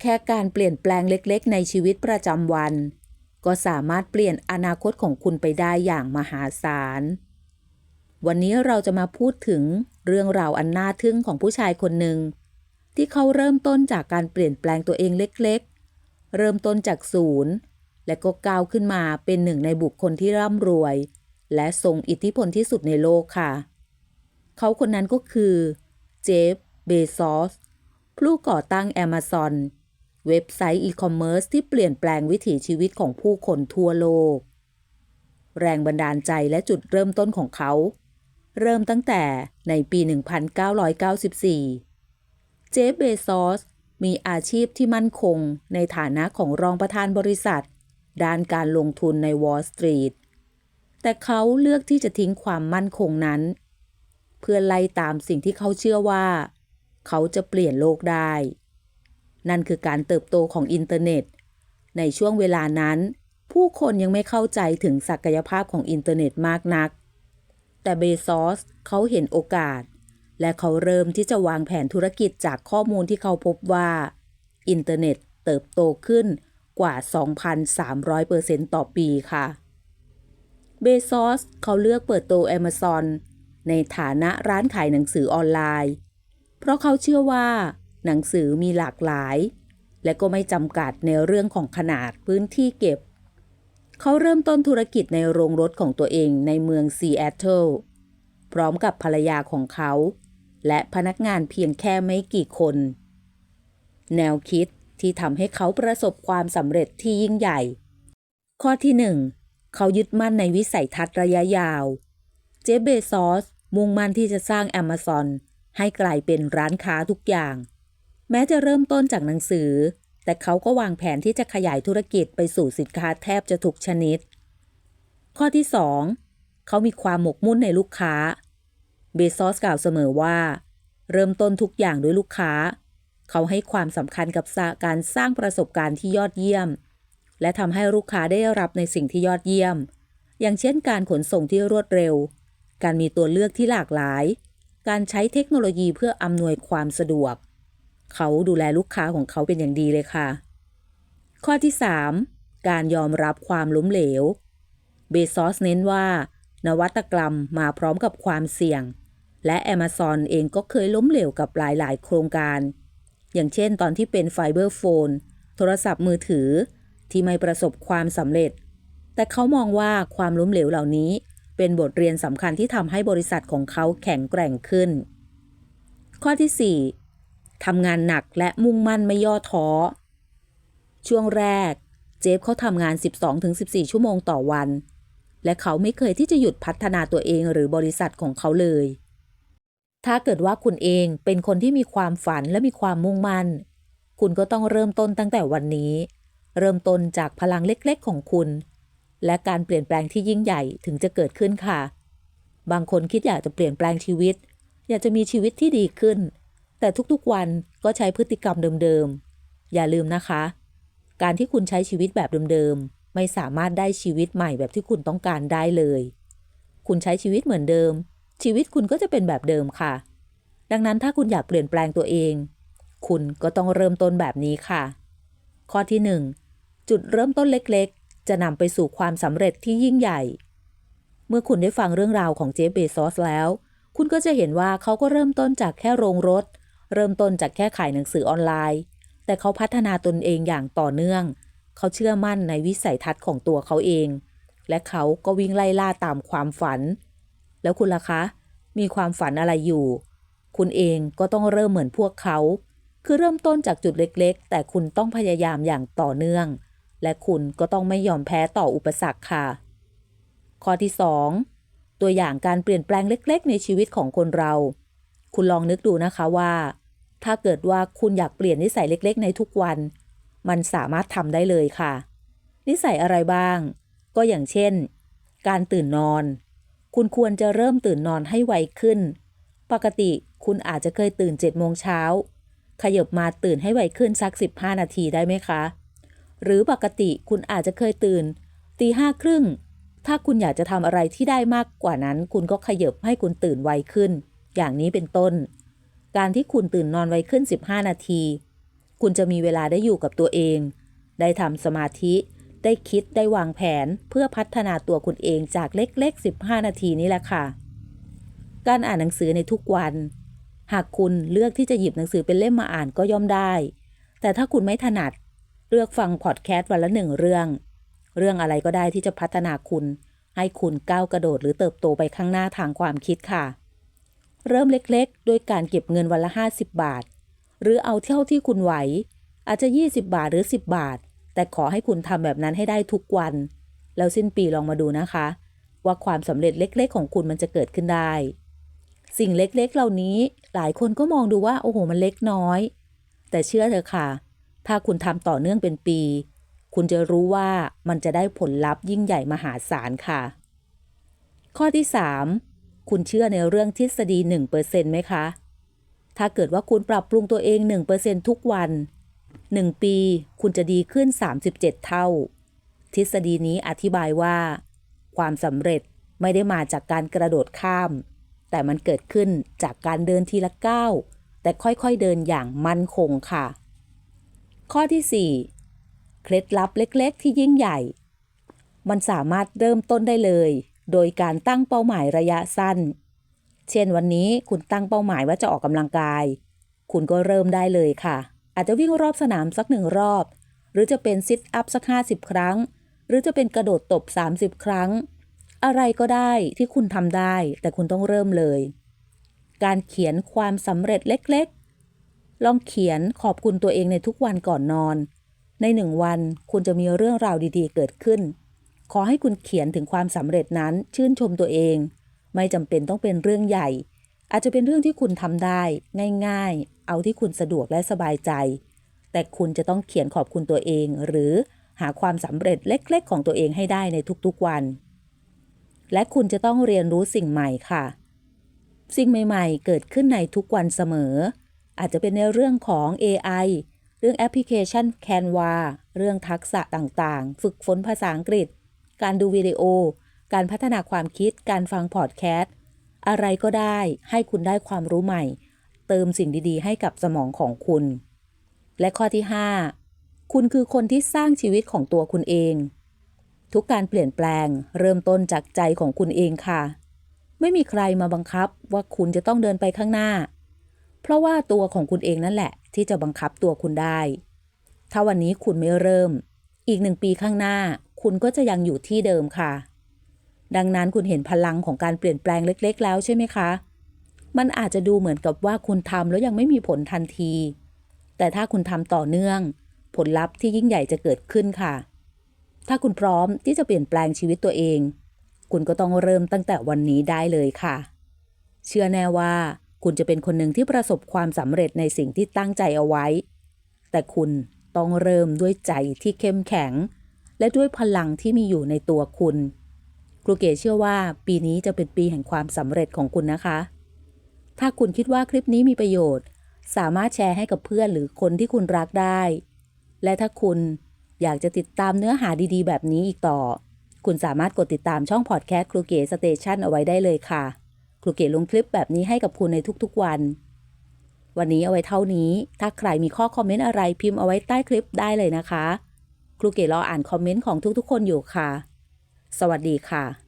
แค่การเปลี่ยนแปลงเล็กๆ ในชีวิตประจำวัน ก็สามารถเปลี่ยนอนาคตของคุณไปได้อย่างมหาศาล วันนี้เราจะมาพูดถึงเรื่องราวอันน่าทึ่งของผู้ชายคนหนึ่ง ที่เขาเริ่มต้นจากการเปลี่ยนแปลงตัวเองเล็กๆ เริ่มต้นจากศูนย์ และก็ก้าวขึ้นมาเป็นหนึ่งในบุคคลที่ร่ำรวย และทรงอิทธิพลที่สุดในโลกค่ะ เขาคนนั้นก็คือ เจฟ เบซอสผู้ก่อตั้ง Amazon เว็บไซต์อีคอมเมิร์ซที่เปลี่ยนแปลงวิถีชีวิตของผู้คนทั่วโลก แรงบันดาลใจและจุดเริ่มต้นของเขา เริ่มตั้งแต่ในปี 1994 เจฟเบซอสมีอาชีพที่มั่นคงในฐานะของรองประธานบริษัท ด้านการลงทุนในวอลล์สตรีท แต่เขาเลือกที่จะทิ้งความมั่นคงนั้น เพื่อไล่ตามสิ่งที่เขาเชื่อว่า เขาจะเปลี่ยนโลกได้ นั่นคือการเติบโตของอินเทอร์เน็ต ในช่วงเวลานั้น ผู้คนยังไม่เข้าใจถึงศักยภาพของอินเทอร์เน็ตมากนัก แต่เบซอสเขาเห็นโอกาส และเขาเริ่มที่จะวางแผนธุรกิจจากข้อมูลที่เขาพบว่า อินเทอร์เน็ตเติบโตขึ้นกว่า 2,300%ต่อปีค่ะ เบซอสเขาเลือกเปิดโต Amazon ในฐานะร้านขายหนังสือออนไลน์ เพราะเขาเชื่อว่า หนังสือมีหลากหลาย และก็ไม่จำกัดในเรื่องของขนาดพื้นที่เก็บ เขาเริ่มต้นธุรกิจในโรงรถของตัวเองในเมืองซีแอตเทิลพร้อมกับภรรยาของเขา และพนักงานเพียงแค่ไม่กี่คน แนวคิดที่ทำให้เขาประสบความสำเร็จที่ยิ่งใหญ่ ข้อที่หนึ่งเขายึดมั่นในวิสัยทัศน์ระยะยาว เจเบซอส มุ่งมั่นที่จะสร้าง Amazon ให้กลายเป็นร้านค้าทุกอย่าง แม้จะเริ่มต้นจากหนังสือ แต่เขาก็วางแผนที่จะขยายธุรกิจไปสู่สินค้าแทบจะทุกชนิด ข้อที่ 2 เขามีความหมกมุ่นในลูกค้า เบซอสกล่าวเสมอว่า เริ่มต้นทุกอย่างด้วยลูกค้า เขาให้ความสำคัญกับการสร้างประสบการณ์ที่ยอดเยี่ยม และทำให้ลูกค้าได้รับในสิ่งที่ยอดเยี่ยม อย่างเช่นการขนส่งที่รวดเร็ว การมีตัวเลือกที่หลากหลาย การใช้เทคโนโลยีเพื่ออำนวยความสะดวก เขาดูแลลูกค้าของเขาเป็นอย่างดีเลยค่ะ ข้อที่ 3 การยอมรับความล้มเหลว เบซอสเน้นว่า นวัตกรรมมาพร้อมกับความเสี่ยง และ Amazon เองก็เคยล้มเหลวกับหลาย ๆ โครงการ อย่างเช่นตอนที่เป็นไฟเบอร์โฟน โทรศัพท์มือถือ ที่ไม่ประสบความสำเร็จ แต่เขามองว่าความล้มเหลวเหล่านี้เป็นบทเรียนสำคัญที่ทำให้บริษัทของเขาแข็งแกร่งขึ้น ข้อที่4 ทำงานหนักและมุ่งมั่นไม่ย่อท้อ ช่วงแรก เจฟเขาทำงาน 12-14 ชั่วโมงต่อวัน และเขาไม่เคยที่จะหยุดพัฒนาตัวเองหรือบริษัทของเขาเลย ถ้าเกิดว่าคุณเองเป็นคนที่มีความฝันและมีความมุ่งมั่น คุณก็ต้องเริ่มต้นตั้งแต่วันนี้ เริ่มต้นจากพลังเล็กๆของคุณ และการเปลี่ยนแปลงที่ยิ่งใหญ่ถึงจะเกิดขึ้นค่ะ บางคนคิดอยากจะเปลี่ยนแปลงชีวิต อยากจะมีชีวิตที่ดีขึ้น แต่ทุกๆวันก็ใช้พฤติกรรมเดิมๆ อย่าลืมนะคะ การที่คุณใช้ชีวิตแบบเดิมๆ ไม่สามารถได้ชีวิตใหม่แบบที่คุณต้องการได้เลย คุณใช้ชีวิตเหมือนเดิม ชีวิตคุณก็จะเป็นแบบเดิมค่ะ ดังนั้นถ้าคุณอยากเปลี่ยนแปลงตัวเอง คุณก็ต้องเริ่มต้นแบบนี้ค่ะ ข้อที่ 1 จุดเริ่มต้นเล็กๆ จะนำไปสู่ความสำเร็จที่ยิ่งใหญ่ เมื่อคุณได้ฟังเรื่องราวของเจฟเบซอสแล้ว คุณก็จะเห็นว่าเขาก็เริ่มต้นจากแค่โรงรถ เริ่มต้นจากแค่ขายหนังสือออนไลน์ แต่เขาพัฒนาตนเองอย่างต่อเนื่อง เขาเชื่อมั่นในวิสัยทัศน์ของตัวเขาเอง และเขาก็วิ่งไล่ล่าตามความฝัน แล้วคุณล่ะคะ มีความฝันอะไรอยู่ คุณเองก็ต้องเริ่มเหมือนพวกเขา คือเริ่มต้นจากจุดเล็กๆ แต่คุณต้องพยายามอย่างต่อเนื่อง และคุณก็ต้องไม่ยอมแพ้ต่ออุปสรรคค่ะ ข้อที่ 2 ตัวอย่างการเปลี่ยนแปลงเล็ก ๆ ในชีวิตของคนเราคุณลองนึกดูนะคะว่า ถ้าเกิดว่าคุณอยากเปลี่ยนนิสัยเล็กๆ ในทุกวัน มันสามารถทำได้เลยค่ะ นิสัยอะไรบ้าง ก็อย่างเช่น การตื่นนอน คุณควรจะเริ่มตื่นนอนให้ไวขึ้น ปกติคุณอาจจะเคยตื่น7โมงเช้าขยบมาตื่นให้ไวขึ้นสัก 15 นาทีได้ไหมคะ หรือปกติคุณอาจจะเคยตื่นตีห้าครึ่ง ถ้าคุณอยากจะทำอะไรที่ได้มากกว่านั้น คุณก็ขยบให้คุณตื่นไวขึ้น อย่างนี้เป็นต้น การที่คุณตื่นนอนไวขึ้น 15 นาที คุณจะมีเวลาได้อยู่กับตัวเอง ได้ทำสมาธิ ได้คิดได้วางแผนเพื่อพัฒนาตัวคุณเองจากเล็กๆ 15 นาทีนี้แหละค่ะ การอ่านหนังสือในทุกวัน หากคุณเลือกที่จะหยิบหนังสือเป็นเล่มมาอ่านก็ย่อมได้ แต่ถ้าคุณไม่ถนัด เลือกฟังพอดแคสต์วันละหนึ่งเรื่อง เรื่องอะไรก็ได้ที่จะพัฒนาคุณ ให้คุณก้าวกระโดดหรือเติบโตไปข้างหน้าทางความคิดค่ะ เริ่มเล็กๆ โดยการเก็บเงินวันละ 50 บาท หรือเอาเท่าที่คุณไหว อาจจะ 20 บาทหรือ 10 บาท แต่ขอให้คุณทำแบบนั้นให้ได้ทุกวัน แล้วสิ้นปีลองมาดูนะคะ ว่าความสำเร็จเล็กๆ ของคุณมันจะเกิดขึ้นได้ สิ่งเล็กๆ เหล่านี้หลายคนก็มองดูว่าโอ้โหมันเล็กน้อย แต่เชื่อเถอะค่ะ ถ้าคุณทำต่อเนื่องเป็นปี คุณจะรู้ว่ามันจะได้ผลลัพธ์ยิ่งใหญ่มหาศาลค่ะ ข้อที่ 3 คุณเชื่อในเรื่องทฤษฎี 1%ไหมคะ ถ้าเกิดว่าคุณปรับปรุงตัวเอง 1%ทุกวัน 1 ปี คุณจะดีขึ้น 37 เท่า ทฤษฎีนี้อธิบายว่า ความสำเร็จไม่ได้มาจากการกระโดดข้าม แต่มันเกิดขึ้นจากการเดินทีละก้าวแต่ค่อยๆเดินอย่างมั่นคงค่ะ ข้อที่ 4 เคล็ดลับเล็กๆ ที่ยิ่งใหญ่ มันสามารถเริ่มต้นได้เลย โดยการตั้งเป้าหมายระยะสั้น เช่นวันนี้คุณตั้งเป้าหมายว่าจะออกกำลังกาย คุณก็เริ่มได้เลยค่ะ อาจจะวิ่งรอบสนามสักหนึ่งรอบ หรือจะเป็นซิทอัพสัก 50 ครั้ง หรือจะเป็นกระโดดตบ 30 ครั้ง อะไรก็ได้ที่คุณทำได้ แต่คุณต้องเริ่มเลย การเขียนความสำเร็จเล็กๆ ลองเขียนขอบคุณตัวเองในทุกวันก่อนนอน ในหนึ่งวันคุณจะมีเรื่องราวดีๆ เกิดขึ้น ขอให้คุณเขียนถึงความสำเร็จนั้นชื่นชมตัวเอง ไม่จำเป็นต้องเป็นเรื่องใหญ่ อาจจะเป็นเรื่องที่คุณทำได้ ง่ายๆ เอาที่คุณสะดวกและสบายใจ แต่คุณจะต้องเขียนขอบคุณตัวเอง หรือหาความสำเร็จเล็กๆ ของตัวเองให้ได้ในทุกๆวัน และคุณจะต้องเรียนรู้สิ่งใหม่ค่ะ สิ่งใหม่ๆ เกิดขึ้นในทุกวันเสมอ อาจจะเป็นในเรื่องของ AI เรื่องแอปพลิเคชัน Canva เรื่องทักษะต่างๆ ฝึกฝนภาษาอังกฤษ การดูวิดีโอ การพัฒนาความคิด การฟังพอดแคสต์ อะไรก็ได้ให้คุณได้ความรู้ใหม่ เติมสิ่งดีๆ ให้กับสมองของคุณ และข้อที่ 5 คุณคือคนที่สร้างชีวิตของตัวคุณเอง ทุกการเปลี่ยนแปลงเริ่มต้นจากใจของคุณเองค่ะ ไม่มีใครมาบังคับว่าคุณจะต้องเดินไปข้างหน้า เพราะว่าตัวของคุณเองนั่นแหละ ที่จะบังคับตัวคุณได้ ถ้าวันนี้คุณไม่เริ่ม อีกหนึ่งปีข้างหน้า คุณก็จะยังอยู่ที่เดิมค่ะ ดังนั้นคุณเห็นพลังของการเปลี่ยนแปลงเล็ก ๆ แล้วใช่ไหมคะ มันอาจจะดูเหมือนกับว่าคุณทำแล้วยังไม่มีผลทันที แต่ถ้าคุณทำต่อเนื่อง ผลลัพธ์ที่ยิ่งใหญ่จะเกิดขึ้นค่ะ ถ้าคุณพร้อมที่จะเปลี่ยนแปลงชีวิตตัวเอง คุณก็ต้องเริ่มตั้งแต่วันนี้ได้เลยค่ะ เชื่อแน่ว่าคุณจะเป็นคนหนึ่งที่ประสบความสำเร็จในสิ่งที่ตั้งใจเอาไว้ แต่คุณต้องเริ่มด้วยใจที่เข้มแข็ง และด้วยพลังที่มีอยู่ในตัวคุณ ครูเก๋เชื่อว่าปีนี้จะเป็นปีแห่งความสำเร็จของคุณนะคะ ถ้าคุณคิดว่าคลิปนี้มีประโยชน์ สามารถแชร์ให้กับเพื่อนหรือคนที่คุณรักได้ และถ้าคุณอยากจะติดตามเนื้อหาดีๆ แบบนี้อีกต่อ คุณสามารถกดติดตามช่องพอดแคสต์ครูเก๋สเตชันเอาไว้ได้เลยค่ะ ครูเก๋ลงคลิปแบบนี้ให้กับคุณในทุกๆวันวันนี้เอาไว้เท่านี้ ถ้าใครมีข้อคอมเมนต์อะไรพิมพ์เอาไว้ใต้คลิปได้เลยนะคะ ครูเก๋รออ่านคอมเมนต์ของทุกๆ คนอยู่ค่ะ สวัสดีค่ะ